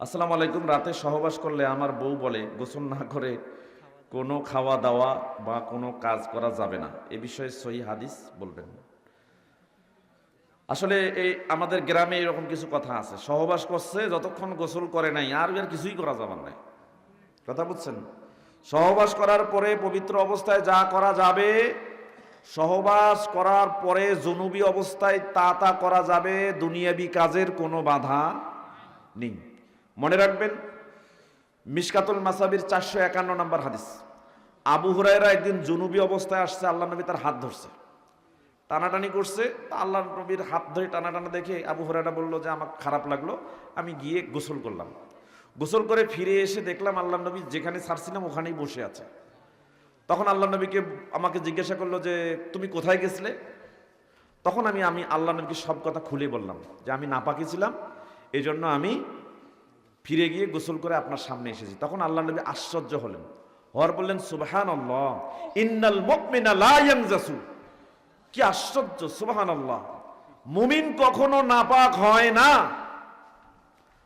আসসালামু আলাইকুম, রাতে সহবাস করলে আমার বউ বলে, গোসল না করে কোনো খাওয়া দাওয়া বা কোনো কাজ করা যাবে না। এ বিষয়ে সহি হাদিস বলবেন। আসলে এই আমাদের গ্রামে এরকম কিছু কথা আছে। সহবাস করছে, যতক্ষণ গোসল করে নাই, আর আর কিছুই করা যাবার নাই। কথা বুঝছেন? সহবাস করার পরে পবিত্র অবস্থায় যা করা যাবে, সহবাস করার পরে জনুবি অবস্থায় তা তা করা যাবে, দুনিয়াবি কাজের কোনো বাধা নেই। মনে রাখবেন মিসকাতুল মাসাবির চারশো একান্ন নম্বর হাদিস। আবু হুরায়রা একদিন জুনুবি অবস্থায় আসছে, আল্লাহ নবী তার হাত ধরছে। টানাটানি করছে, তা আল্লাহ নবীর হাত ধরে টানাটানা দেখে আবু হুরায়রা বলল যে, আমার খারাপ লাগল, আমি গিয়ে গোসল করলাম। গোসল করে ফিরে এসে দেখলাম আল্লাহ নবী যেখানে ছাড়ছিলাম, ওখানেই বসে আছে। তখন আল্লাহ নবীকে আমাকে জিজ্ঞাসা করল যে, তুমি কোথায় গেছিলে? তখন আমি আমি আল্লাহ নবীকে সব কথা খুলে বললাম যে, আমি নাপাকি ছিলাম এই জন্য আমি ফিরে গিয়ে গোসল করে আপনার সামনে এসেছি। তখন আল্লাহ নবী আশ্চর্য হলেন। হওয়ার বললেন সুবাহান আল্লাহ ইন্নাল ইয়ানজাসু। কি আশ্চর্য সুবাহান আল্লাহ মুমিন কখনো নাপাক হয় না।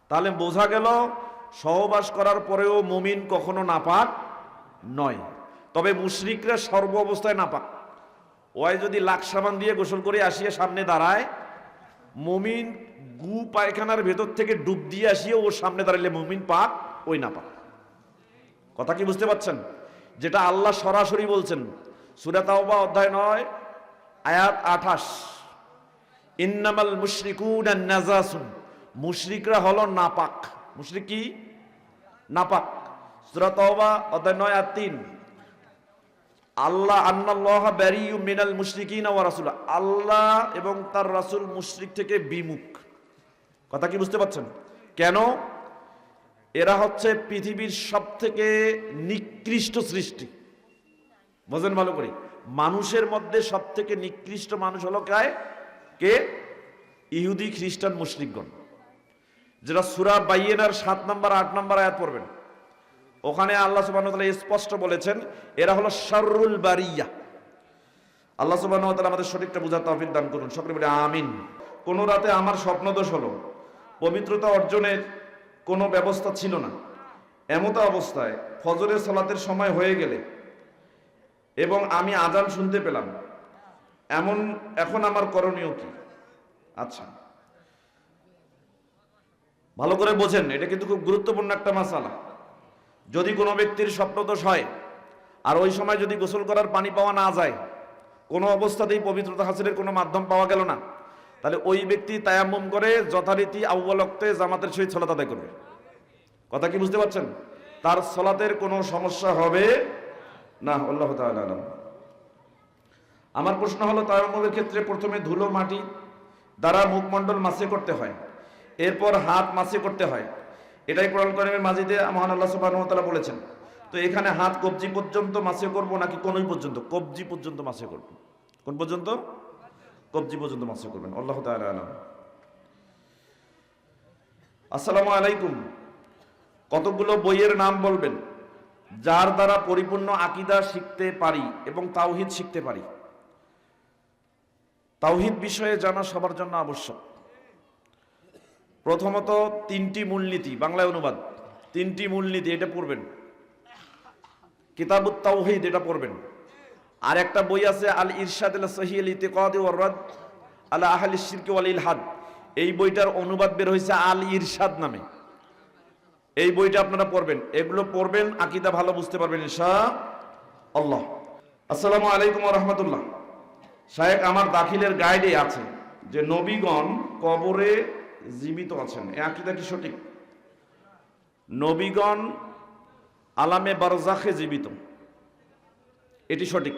তাহলে বোঝা গেল, সহবাস করার পরেও মুমিন কখনো নাপাক নয়। তবে মুশরিকরা সর্ব অবস্থায় নাপাক। ওই যদি লাখ সাবান দিয়ে গোসল করে আসিয়ে সামনে দাঁড়ায় মুমিন গু পায়খানার ভেতর থেকে ডুব দিয়ে আসিয়ে ওর সামনে দাঁড়ালে মুমিন পাক ওই না পাক কথা কি বুঝতে পারছেন? যেটা আল্লাহ সরাসরি বলছেন। সুরা তাওবা অধ্যায় নয়, আয়াত আঠাশ। ইন্নামাল মুশরিকুন নাজাসুন। মুশরিকরা হলো নাপাক। মুশরিক কি? নাপাক। সুরা তাওবা অধ্যায় নয় আর তিন। আল্লাহ আন্নাল্লাহ ব্যারিউ মিনাল মুশরিকিন ওয়া রাসূল। আল্লাহ এবং তার রাসূল মুশরিক থেকে বিমুখ। কথা কি বুঝতে পারছেন? কেন? এরা হচ্ছে পৃথিবীর সব থেকে নিকৃষ্ট সৃষ্টি। বোঝেন ভালো করে। মানুষের মধ্যে সব থেকে নিকৃষ্ট মানুষ হলো কায়? কে? ইহুদি, খ্রিস্টান, মুশরিকগণ। যেটা সুরা বাইয়েনার সাত নম্বর, আট নম্বর আয়াত পড়বেন। ওখানে আল্লাহ সুবাহ স্পষ্ট বলেছেন, এরা হলো শাররুল বারিয়া। আল্লাহ সুবাহ আমাদের সঠিকটা বোঝার তফিক দান করুন। সকলে বলে আমিন। কোন রাতে আমার স্বপ্নদোষ হলো, পবিত্রতা অর্জনের কোনো ব্যবস্থা ছিল না। এমতা অবস্থায় ফজরের সালাতের সময় হয়ে গেলে এবং আমি আজান শুনতে পেলাম, এমন, এখন আমার করণীয় কি? আচ্ছা। ভালো করে বোঝেন, এটা কিন্তু খুব গুরুত্বপূর্ণ একটা মাসালা। যদি কোনো ব্যক্তির স্বপ্নদোষ হয় আর ওই সময় যদি গোসল করার পানি পাওয়া না যায়, কোনো অবস্থাতেই পবিত্রতা হাসিলের কোনো মাধ্যম পাওয়া গেল না, তাহলে ওই ব্যক্তি তায়াম্মুম করে যথারীতি আউ্বালক্তে জামাতের সহিত সলাত করবে। কথা কি বুঝতে পারছেন? তার সলাতের কোনো সমস্যা হবে না, আল্লাহ তাআলা আমার প্রশ্ন হলো, তায়াম্মুমের ক্ষেত্রে প্রথমে ধুলো মাটি, দ্বারা মুখমণ্ডল মাসে করতে হয়, এরপর হাত মাসে করতে হয়। এটাই কোরআন করিমের মাঝিতে মহান আল্লাহ সুবহানাহু বলেছেন। তো এখানে হাত কবজি পর্যন্ত মাসে করব নাকি কোনই পর্যন্ত? কবজি পর্যন্ত মাসে করব। কোন পর্যন্ত? কবজি পর্যন্ত মাসে করবেন। আল্লাহ তাআলা আসসালামু আলাইকুম। কতগুলো বইয়ের নাম বলবেন? যার দ্বারা পরিপূর্ণ আকিদা শিখতে পারি এবং তাওহিদ শিখতে পারি। তাওহিদ বিষয়ে জানা সবার জন্য আবশ্যক। প্রথমত তিনটি মূলনীতি, বাংলায় অনুবাদ। তিনটি মূলনীতি, এটা পড়বেন। কিতাবুত তাওহিদ, এটা পড়বেন। আর একটা বই আছে, আল ইরশাদ আল সহিল ইতিকাদ ওয়ার রাদ, আলা আহলি শিরক ওয়াল ইলহাদ। এই বইটার অনুবাদ বের হয়েছে আল ইরশাদ নামে। এই বইটা আপনারা পড়বেন। এগুলো পড়বেন, আকিদা ভালো বুঝতে পারবেন ইনশা আল্লাহ আসসালামু আলাইকুম রাহমাতুল্লাহ। শায়েক আমার দাখিলের গাইডে আছে যে নবীগণ কবরে জীবিত আছেন। এ আকিদা কি সঠিক? নবীগণ আলামে বারজাখে জীবিত। এটি সঠিক।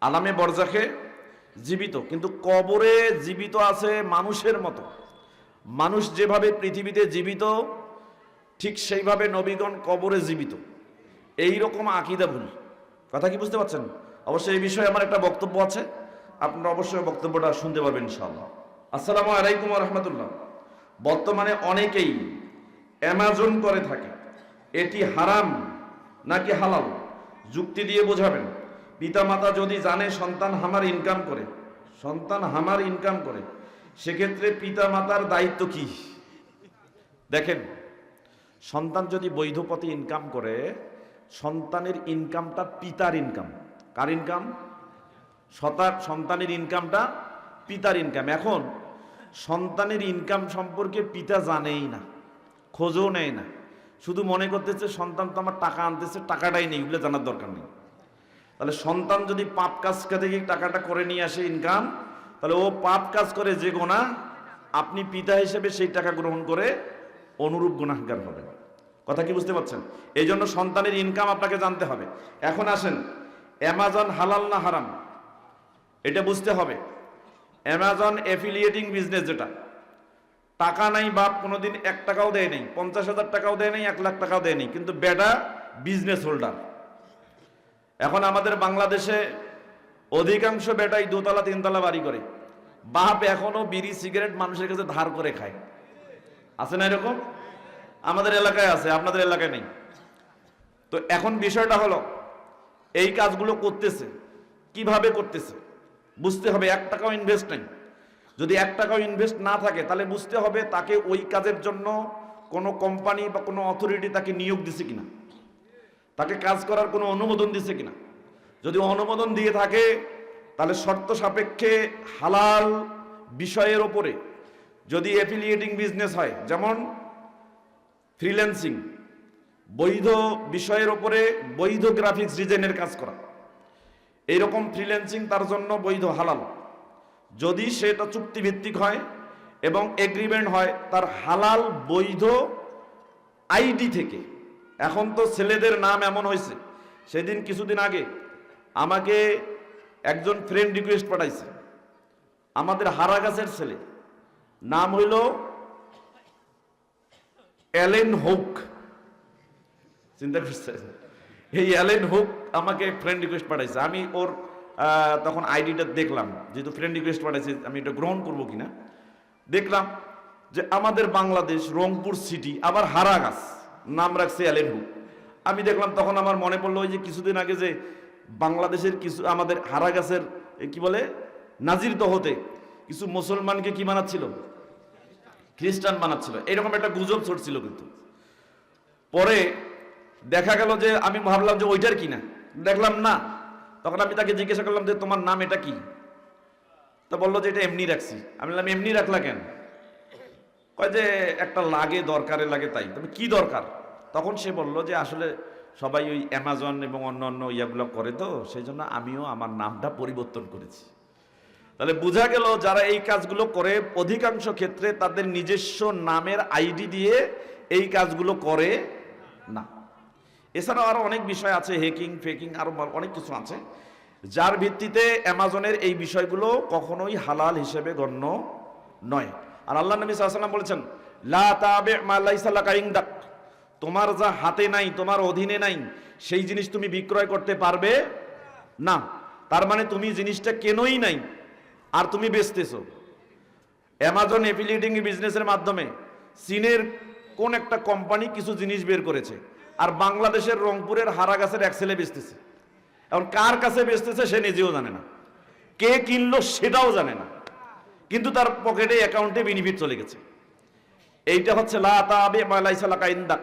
আলামে বরজাখে জীবিত। কিন্তু কবরে জীবিত আছে মানুষের মতো। মানুষ যেভাবে পৃথিবীতে জীবিত, ঠিক সেইভাবে নবীগণ কবরে জীবিত। এই রকম আকিদা ভুল। কথা কি বুঝতে পারছেন? অবশ্যই এই বিষয়ে আমার একটা বক্তব্য আছে। আপনারা অবশ্যই বক্তব্যটা শুনতে পারবেন ইনশাআল্লাহ। আসসালামু আলাইকুম রহমতুল্লাহ। বর্তমানে অনেকেই অ্যামাজন করে থাকে। এটি হারাম নাকি হালাল? যুক্তি দিয়ে বোঝাবেন। পিতামাতা যদি জানে সন্তান হামার ইনকাম করে, সন্তান হামার ইনকাম করে, সেক্ষেত্রে পিতামাতার দায়িত্ব কি? দেখেন, সন্তান যদি বৈধ পথে ইনকাম করে, সন্তানের ইনকামটা পিতার ইনকাম কার ইনকাম সতার সন্তানের ইনকামটা পিতার ইনকাম এখন সন্তানের ইনকাম সম্পর্কে পিতা জানেই না, খোঁজও নেয় না। শুধু মনে করতেছে, সন্তান তো আমার টাকা আনতেছে, টাকাটাই নেই, এগুলো জানার দরকার নেই। তাহলে সন্তান যদি পাপ কাজ থেকে টাকাটা করে নিয়ে আসে ইনকাম তাহলে ও পাপ কাজ করে যে গোনা, আপনি পিতা হিসেবে সেই টাকা গ্রহণ করে অনুরূপ গুণাহগার হবেন। কথা কি বুঝতে পারছেন? এই জন্য সন্তানের ইনকাম আপনাকে জানতে হবে। এখন আসেন, অ্যামাজন হালাল না হারাম? এটা বুঝতে হবে। অ্যামাজন অ্যাফিলিয়েটিং বিজনেস যেটা, টাকা নাই, বাপ কোনোদিন এক টাকাও দেয় নেই, পঞ্চাশ হাজার টাকাও দেয় নেই, এক লাখ টাকাও দেয় নেই, কিন্তু বেটা বিজনেস হোল্ডার এখন আমাদের বাংলাদেশে অধিকাংশ বেটাই দোতলা, তিনতলা বাড়ি করে। বাপ এখনও বিড়ি, সিগারেট মানুষের কাছে ধার করে খায়। আছে না এরকম? আমাদের এলাকায় আছে, আপনাদের এলাকায় নেই। তো এখন বিষয়টা হলো, এই কাজগুলো করতেছে। কীভাবে করতেছে? বুঝতে হবে এক টাকাও ইনভেস্ট নেই। যদি এক টাকাও ইনভেস্ট না থাকে, তাহলে বুঝতে হবে তাকে ওই কাজের জন্য কোনো কোম্পানি বা কোনো অথরিটি তাকে নিয়োগ দিছে কিনা। তাকে কাজ করার কোনো অনুমোদন দিছে কিনা। যদি অনুমোদন দিয়ে থাকে, তাহলে শর্ত সাপেক্ষে হালাল বিষয়ের ওপরে যদি অ্যাফিলিয়েটিং বিজনেস হয়, যেমন ফ্রিল্যান্সিং বৈধ বিষয়ের ওপরে বৈধ গ্রাফিক্স ডিজাইনের কাজ করা। এইরকম ফ্রিল্যান্সিং তার জন্য বৈধ, হালাল। যদি সেটা চুক্তিভিত্তিক হয় এবং এগ্রিমেন্ট হয়, তার হালাল বৈধ আইডি থেকে। এখন তো ছেলেদের নাম এমন হয়েছে, সেদিন কিছুদিন আগে আমাকে একজন ফ্রেন্ড রিকোয়েস্ট পাঠাইছে। আমাদের হারাগাছের ছেলে, নাম হইল অ্যালেন হুক চিন্তা করছে এই অ্যালেন হুক আমাকে ফ্রেন্ড রিকোয়েস্ট পাঠাইছে। আমি ওর তখন আইডিটা দেখলাম, যেহেতু ফ্রেন্ড রিকোয়েস্ট পাঠাইছে, আমি এটা গ্রহণ করব কিনা। দেখলাম যে আমাদের বাংলাদেশ, রংপুর সিটি আবার হারাগাছ, নাম রাখছে অ্যালেন হুক। আমি দেখলাম তখন আমার মনে পড়ল ওই যে কিছুদিন আগে যে বাংলাদেশের কিছু, আমাদের হারাগাছের কি বলে, নাজির দহতে কিছু মুসলমানকে কি বানাচ্ছিল? খ্রিস্টান বানাচ্ছিল। এরকম একটা গুজব ছড়ছিল কিন্তু। পরে দেখা গেল যে আমি ভাবলাম যে ওইটার কি না? দেখলাম না। তখন আমি তাকে জিজ্ঞাসা করলাম যে তোমার নাম এটা কি? তো বলল যে এটা এমনি রাখছি। আমি বললাম, এমনি রাখলা কেন? কয় যে, একটা লাগে, দরকারে লাগে তাই। তবে কি দরকার? তখন সে বলল যে, আসলে সবাই ওই অ্যামাজন এবং অন্য অন্য ইয়াগুলো করে তো সেই জন্য আমিও আমার নামটা পরিবর্তন করেছি। তাহলে বোঝা গেল যারা এই কাজগুলো করে, অধিকাংশ ক্ষেত্রে তাদের নিজস্ব নামের আইডি দিয়ে এই কাজগুলো করে না। এছাড়াও আরও অনেক বিষয় আছে হেকিং ফেকিং আরও অনেক কিছু আছে, যার ভিত্তিতে অ্যামাজনের এই বিষয়গুলো কখনোই হালাল হিসেবে গণ্য নয়। আর আল্লাহ নবী সাল্লাম বলেছেন, লা তোমার যা হাতে নাই, তোমার অধীনে নাই, সেই জিনিস তুমি বিক্রয় করতে পারবে না। তার মানে তুমি জিনিসটা কেনই নাই, আর তুমি বেচতেছো। অ্যামাজন এফিলিয়েটিং বিজনেসের মাধ্যমে চীনের কোন একটা কোম্পানি কিছু জিনিস বের করেছে। আর বাংলাদেশের রংপুরের হারা গাছের এক ছেলে বেচতেছে। এখন কার কাছে বেচতেছে সে নিজেও জানে না। কে কিনলো সেটাও জানে না। কিন্তু তার পকেটে অ্যাকাউন্টে বেনিফিট চলে গেছে। এইটা হচ্ছে লাকা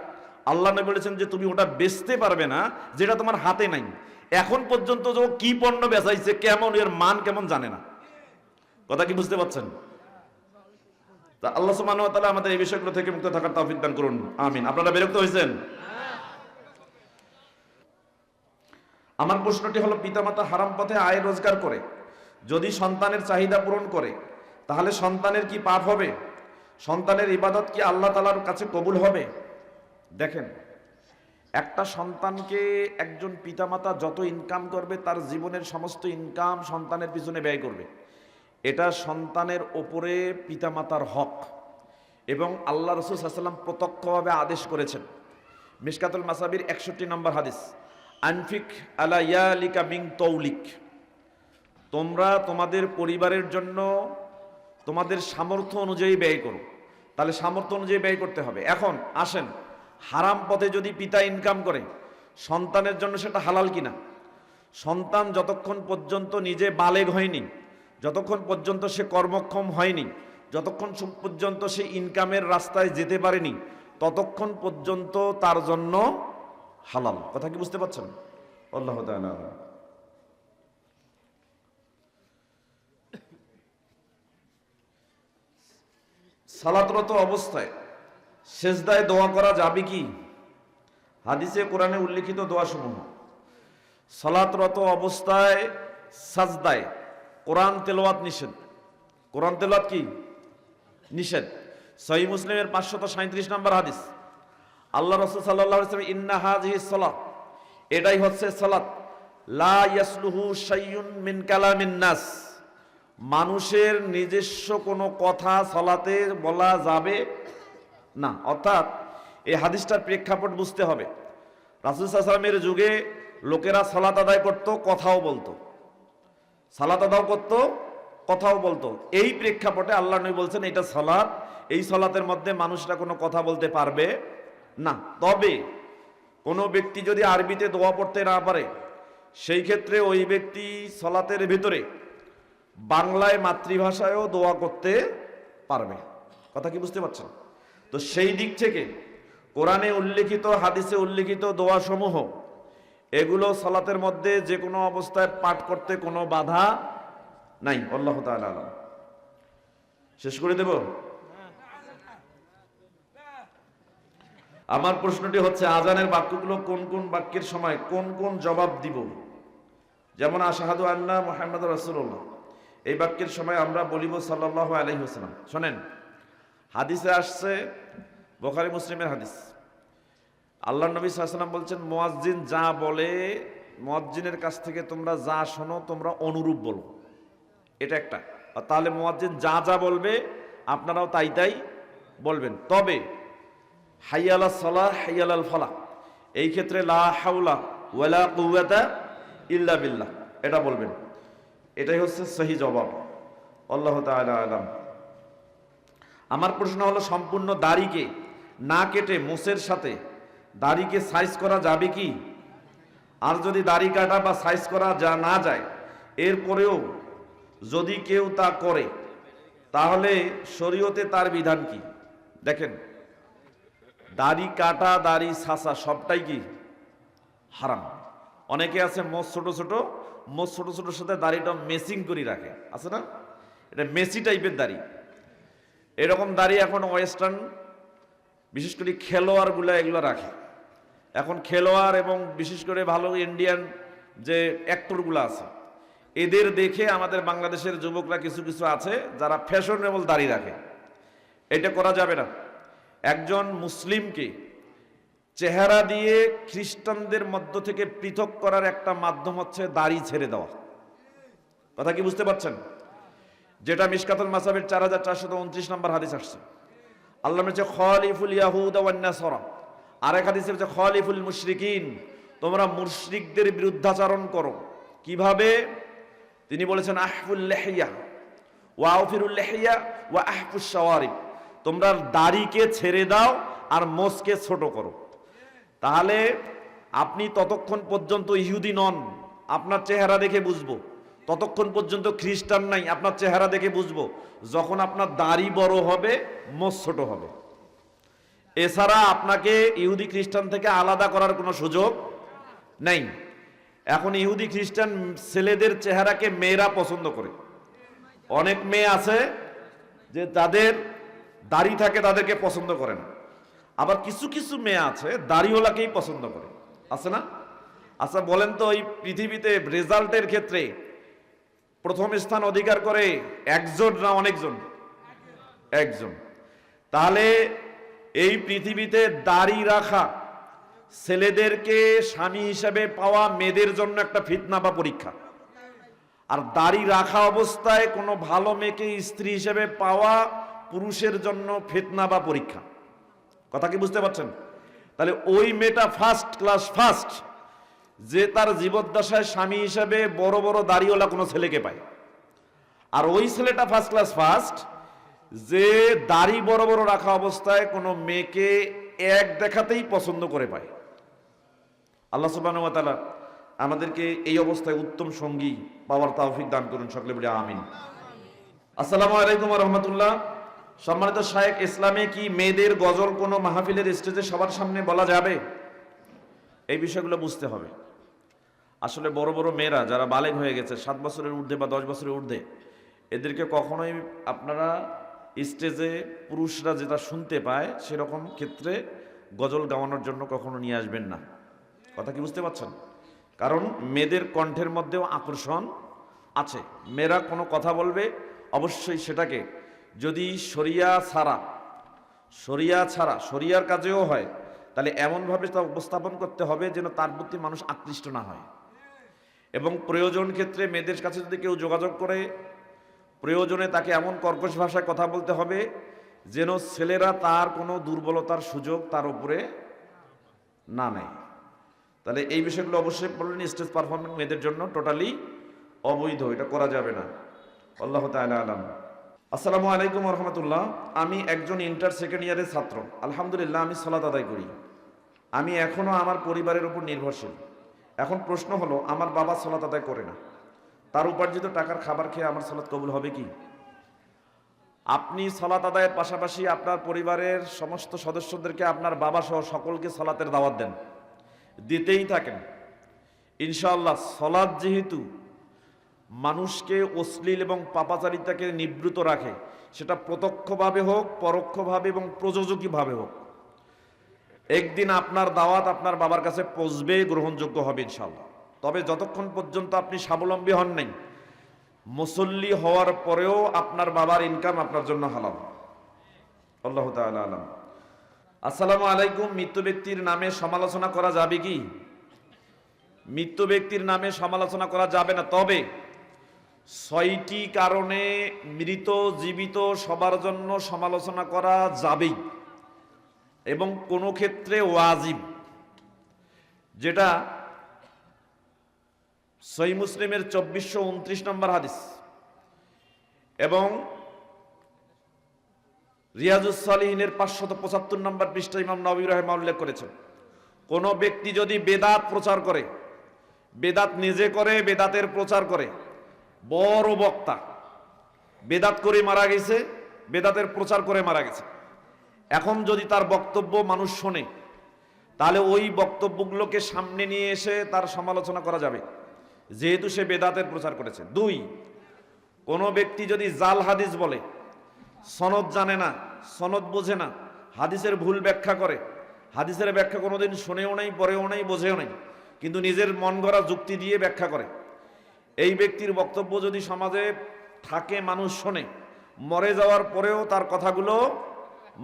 আল্লাহ বলেছেন যে তুমি ওটা বেচতে পারবে না, যেটা তোমার হাতে নাই। এখন পর্যন্ত যে কি পণ্য বেচাইছে, কেমন, এর মান কেমন জানে না। কথা কি বুঝতে পারছেন? আল্লাহ তাআলা আমাদের এই বিষয়গুলো থেকে মুক্ত থাকার তৌফিক দান করুন। আমিন। আপনারা বিরক্ত হয়েছেন? আমার প্রশ্নটি হলো, পিতামাতা হারাম পথে আয় রোজগার করে, যদি সন্তানের চাহিদা পূরণ করে, তাহলে সন্তানের কি পাপ হবে? সন্তানের ইবাদত কি আল্লাহ তালার কাছে কবুল হবে? দেখেন, একটা সন্তানকে একজন পিতামাতা যত ইনকাম করবে, তার জীবনের সমস্ত ইনকাম সন্তানের পিছনে ব্যয় করবে। এটা সন্তানের ওপরে পিতামাতার হক। এবং আল্লাহ রসুল সাল্লাম প্রত্যক্ষভাবে আদেশ করেছেন। মিসকাতুল মাসাবির একষট্টি নম্বর হাদিস। আনফিক আলা ইয়ালিকা মিং তৌলিক। তোমরা তোমাদের পরিবারের জন্য তোমাদের সামর্থ্য অনুযায়ী ব্যয় করো। তাহলে সামর্থ্য অনুযায়ী ব্যয় করতে হবে। এখন আসেন, হারাম পথে যদি পিতা ইনকাম করে, সন্তানের জন্য সেটা হালাল কিনা? সন্তান যতক্ষণ পর্যন্ত নিজে বালেগ হয়নি, যতক্ষণ পর্যন্ত সে কর্মক্ষম হয়নি, যতক্ষণ পর্যন্ত সে ইনকামের রাস্তায় যেতে পারেনি, ততক্ষণ পর্যন্ত তার জন্য হালাল, কথা কি বুঝতে পারছেন? আল্লাহ সালাতরত অবস্থায় সেজদায় দোয়া করা যাবে কি? হাদিসে, কোরআনে উল্লিখিত দোয়াসমূহ। সালাতরত অবস্থায় সাজদায় কোরআন তেলাওয়াত নিষেধ। কোরআন তেলাওয়াত কি? নিষেধ। সহি মুসলিমের পাঁচশত সাঁত্রিশ নম্বর হাদিস। আল্লাহ রসুল সাল্লাহ ইন্না হাজিহি সলাত। এটাই হচ্ছে সলাত। লা ইয়াসলুহু শাইয়ুন মিন কালামিন নাস। মানুষের নিজস্ব কোনো কথা সলাতে বলা যাবে না। অর্থাৎ এই হাদিসটার প্রেক্ষাপট বুঝতে হবে। রাসুল সাল্লামের যুগে লোকেরা সালাত আদায় করতো, কথাও বলতো। সালাত আদাও করতো, কথাও বলতো। এই প্রেক্ষাপটে আল্লাহ নবী বলছেন, এটা সালাত। এই সালাতের মধ্যে মানুষরা কোনো কথা বলতে পারবে না, তবে কোনো ব্যক্তি যদি আরবিতে দোয়া পড়তে না পারে, সেই ক্ষেত্রে ওই ব্যক্তি সলাতের ভিতরে বাংলায় মাতৃভাষায়ও দোয়া করতে পারবে। কথা কি বুঝতে পারছেন? তো সেই দিক থেকে কোরআনে উল্লেখিত, হাদিসে উল্লেখিত দোয়াসমূহ, এগুলো সলাতের মধ্যে যে কোনো অবস্থায় পাঠ করতে কোনো বাধা নাই। আল্লাহ আলাম। শেষ করে দেব। আমার প্রশ্নটি হচ্ছে, আজানের বাক্যগুলো কোন কোন বাক্যের সময় কোন কোন জবাব দিব? যেমন, আশাহাদু আন্না মোহাম্মদ রাসূলুল্লাহ। এই বাক্যের সময় আমরা বলিব সাল্লাল্লাহু আলাইহি ওয়াসাল্লাম। শোনেন, হাদিসে আসছে, বোখারি মুসলিমের হাদিস। আল্লাহ নবী সাল্লাম বলছেন, মুয়াজ্জিন যা বলে, মুয়াজ্জিনের কাছ থেকে তোমরা যা শোনো, তোমরা অনুরূপ বলো। এটা একটা। তাহলে মুয়াজ্জিন যা যা বলবে, আপনারাও তাই তাই বলবেন। তবে হাইয়ালা সলাহ, হাইয়ালাল ফলা এই ক্ষেত্রে লা হাউলা ওয়ালা কুওয়াতা ইল্লা বিল্লাহ। এটা বলবেন। এটাই হচ্ছে সহি জবাব। আল্লাহ আলাম। আমার প্রশ্ন হলো, সম্পূর্ণ দাড়িকে না কেটে মোষের সাথে দাড়িকে সাইজ করা যাবে কি? আর যদি দাড়ি কাটা বা সাইজ করা যা না যায়, এরপরেও যদি কেউ তা করে, তাহলে শরীয়তে তার বিধান কি? দেখেন দাড়ি কাটা, দাড়ি সাসা সবটাই কি হারাম। অনেকে আছে মোষ ছোট ছোট, মোষ ছোট ছোটোর সাথে দাড়িটা মেসিং করে রাখে। আছে না? এটা মেসি টাইপের দাড়ি। এরকম দাড়ি এখন ওয়েস্টার্ন বিশেষ করে খেলোয়াড়গুলো এগুলো রাখে। এখন খেলোয়াড় এবং বিশেষ করে ভালো ইন্ডিয়ান যে অ্যাক্টরগুলো আছে, এদের দেখে আমাদের বাংলাদেশের যুবকরা কিছু কিছু আছে যারা ফ্যাশনেবল দাড়ি রাখে। এটা করা যাবে না। একজন মুসলিমকে চেহারা দিয়ে খ্রিস্টানদের মধ্য থেকে পৃথক করার একটা মাধ্যম হচ্ছে দাড়ি ছেড়ে দেওয়া। কথা কি বুঝতে পারছেন? যেটা মিসকাতুল মাসাবের চার হাজার চারশত উনত্রিশ নম্বর হাদিস আসছে। আল্লাহ হচ্ছে খলিফুল ইয়াহুদ ওয়ান্নাসরা আরেক হাদিসে হচ্ছে খলিফুল মুশরিকিন। তোমরা মুশরিকদের বিরুদ্ধাচরণ করো। কীভাবে? তিনি বলেছেন, আহফুল লেহিয়া ওয়া আউফিরুল লেহিয়া ওয়া আহফুস শাওয়ারিব। তোমরা দাড়িকে ছেড়ে দাও আর মোসকে ছোট করো। তাহলে আপনি ততক্ষণ পর্যন্ত ইহুদি নন, আপনার চেহারা দেখে বুঝব। ততক্ষণ পর্যন্ত খ্রিস্টান নাই, আপনার চেহারা দেখে বুঝব। যখন আপনার দাড়ি বড় হবে মোস ছোট হবে। এছাড়া আপনাকে ইহুদি খ্রিস্টান থেকে আলাদা করার কোনো সুযোগ নেই। এখন ইহুদি খ্রিস্টান ছেলেদের চেহারাকে মেয়েরা পছন্দ করে। অনেক মেয়ে আছে যে তাদের দাড়ি থাকে তাদেরকে পছন্দ করে না আবার কিছু কিছু মেয়ে আছে, দাড়িওয়ালাকেই পছন্দ করে। আছে না? আচ্ছা বলেন তো এই পৃথিবীতে রেজাল্টের ক্ষেত্রে প্রথম স্থান অধিকার করে একজন না অনেকজন? একজন। তাহলে এই পৃথিবীতে দাড়ি রাখা ছেলেদেরকে স্বামী হিসেবে পাওয়া মেয়েদের জন্য একটা ফিতনা বা পরীক্ষা। আর দাড়ি রাখা অবস্থায় কোনো ভালো মেয়েকে স্ত্রী হিসেবে পাওয়া পুরুষের জন্য ফেতনা বা পরীক্ষা। কথা কি বুঝতে পারছেন? তাহলে ওই মেয়েটা ফার্স্ট ক্লাস ফার্স্ট যে তার জীবদ্দশায় স্বামী হিসেবে বড় বড় দাড়িওয়ালা কোনো ছেলেকে পায়। আর ওই ছেলেটা ফার্স্ট ক্লাস ফার্স্ট যে দাড়ি বড় বড় রাখা অবস্থায় কোনো মেয়েকে এক দেখাতেই পছন্দ করে পায়। আল্লাহ সুবাহ আমাদেরকে এই অবস্থায় উত্তম সঙ্গী পাওয়ার তৌফিক দান করুন সকলে বলে আমিন। আসসালামু আলাইকুম রহমতুল্লাহ। সম্মানিত শায়েক ইসলামে কি মেয়েদের গজল কোনো মাহফিলের স্টেজে সবার সামনে বলা যাবে? এই বিষয়গুলো বুঝতে হবে। আসলে বড় বড় মেয়েরা যারা বালেগ হয়ে গেছে, সাত বছরের ঊর্ধ্বে বা দশ বছরের ঊর্ধ্বে, এদেরকে কখনোই আপনারা স্টেজে পুরুষরা যেটা শুনতে পায় সেরকম ক্ষেত্রে গজল গাওয়ানোর জন্য কখনো নিয়ে আসবেন না। কথা কি বুঝতে পারছেন? কারণ মেয়েদের কণ্ঠের মধ্যেও আকর্ষণ আছে। মেয়েরা কোনো কথা বলবে, অবশ্যই সেটাকে যদি শরিয়া ছাড়া শরিয়া ছাড়া, শরিয়ার কাজেও হয়, তাহলে এমনভাবে তা উপস্থাপন করতে হবে যেন তার প্রতি মানুষ আকৃষ্ট না হয়। এবং প্রয়োজন ক্ষেত্রে মেয়েদের কাছে যদি কেউ যোগাযোগ করে, প্রয়োজনে তাকে এমন কর্কশ ভাষায় কথা বলতে হবে যেন ছেলেরা তার কোনো দুর্বলতার সুযোগ তার উপরে না নেয়। তাহলে এই বিষয়গুলো অবশ্যই বললেন স্টেজ পারফরমেন্স মেয়েদের জন্য টোটালি অবৈধ, এটা করা যাবে না। আল্লাহ তাআলা আলাম। আসসালামু আলাইকুম রহমতুল্লাহ। আমি একজন ইন্টার সেকেন্ড ইয়ারের ছাত্র। আলহামদুলিল্লাহ, আমি সলাত আদায় করি। আমি এখনও আমার পরিবারের উপর নির্ভরশীল। এখন প্রশ্ন হলো, আমার বাবা সলাত আদায় করে না। তার উপার্জিত টাকার খাবার খেয়ে আমার সলাৎ কবুল হবে কি? আপনি সলাত আদায়ের পাশাপাশি আপনার পরিবারের সমস্ত সদস্যদেরকে আপনার বাবা সহ সকলকে সলাতের দাওয়াত দেন। দিতেই থাকেন। ইনশাআল্লাহ সলাদ যেহেতু মানুষকে অশ্লীল এবং পাপাচারিতাকে নিবৃত রাখে। সেটা প্রত্যক্ষভাবে হোক, পরোক্ষভাবে এবং প্রযোজকীভাবে হোক। একদিন আপনার দাওয়াত আপনার বাবার কাছে পৌঁছবে, গ্রহণযোগ্য হবে ইনশাল্লাহ তবে যতক্ষণ পর্যন্ত আপনি স্বাবলম্বী হন নাই, মুসল্লি হওয়ার পরেও আপনার বাবার ইনকাম আপনার জন্য হালাল। আল্লাহ আলাম। আসসালামু আলাইকুম মৃত্যু ব্যক্তির নামে সমালোচনা করা যাবে কি? মৃত্যু ব্যক্তির নামে সমালোচনা করা যাবে না। তবে ছয়টি কারণে মৃত, জীবিত সবার জন্য সমালোচনা করা যাবেই এবং কোনো ক্ষেত্রে ওয়াজিব। যেটা সই মুসলিমের চব্বিশশো উনত্রিশ নম্বর হাদিস। এবং রিয়াজুসালিহিনের পাঁচশত পঁচাত্তর নম্বর পৃষ্ঠা ইমাম নবী রহমা উল্লেখ করেছেন, কোনো ব্যক্তি যদি বেদাত প্রচার করে, বেদাত নিজে করে, বেদাতের প্রচার করে বড় বক্তা। বেদাত করে মারা গেছে, বেদাতের প্রচার করে মারা গেছে। এখন যদি তার বক্তব্য মানুষ শোনে, তাহলে ওই বক্তব্যগুলোকে সামনে নিয়ে এসে তার সমালোচনা করা যাবে। যেহেতু সে বেদাতের প্রচার করেছে। দুই, কোনো ব্যক্তি যদি জাল হাদিস বলে, সনদ জানে না, সনদ বোঝে না, হাদিসের ভুল ব্যাখ্যা করে, হাদিসের ব্যাখ্যা কোনোদিন শুনেও নাই, পড়েও নাই, বোঝেও নাই, কিন্তু নিজের মন গড়া যুক্তি দিয়ে ব্যাখ্যা করে এই ব্যক্তির বক্তব্য যদি সমাজে থাকে, মানুষ শোনে, মরে যাওয়ার পরেও তার কথাগুলো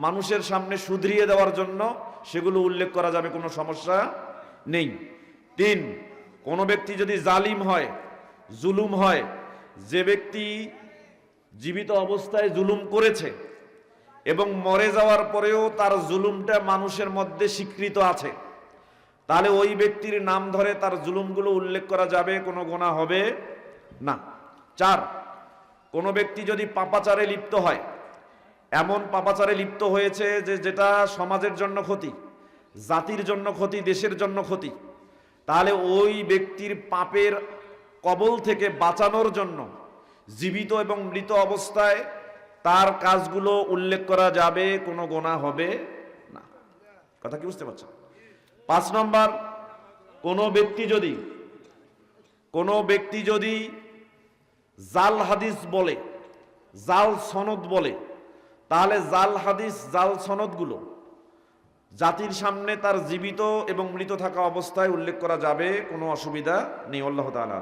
মানুষের সামনে শুধরিয়ে দেওয়ার জন্য সেগুলো উল্লেখ করা যাবে, কোনো সমস্যা নেই। তিন, কোনো ব্যক্তি যদি জালিম হয়, জুলুম হয়, যে ব্যক্তি জীবিত অবস্থায় জুলুম করেছে এবং মরে যাওয়ার পরেও তার জুলুমটা মানুষের মধ্যে স্বীকৃত আছে তাহলে ওই ব্যক্তির নাম ধরে তার জুলুমগুলো উল্লেখ করা যাবে, কোনো গোনা হবে না। চার, কোনো ব্যক্তি যদি পাপাচারে লিপ্ত হয়, এমন পাপাচারে লিপ্ত হয়েছে যে যেটা সমাজের জন্য ক্ষতি, জাতির জন্য ক্ষতি, দেশের জন্য ক্ষতি, তাহলে ওই ব্যক্তির পাপের কবল থেকে বাঁচানোর জন্য জীবিত এবং মৃত অবস্থায় তার কাজগুলো উল্লেখ করা যাবে, কোনো গোনা হবে না। কথা কি বুঝতে পারছেন? পাঁচ নম্বর, কোনো ব্যক্তি যদি, কোনো ব্যক্তি যদি জাল হাদিস বলে, জাল সনদ বলে, তাহলে জাল হাদিস, জাল সনদগুলো জাতির সামনে তার জীবিত এবং মৃত থাকা অবস্থায় উল্লেখ করা যাবে, কোনো অসুবিধা নেই, আল্লাহ তালা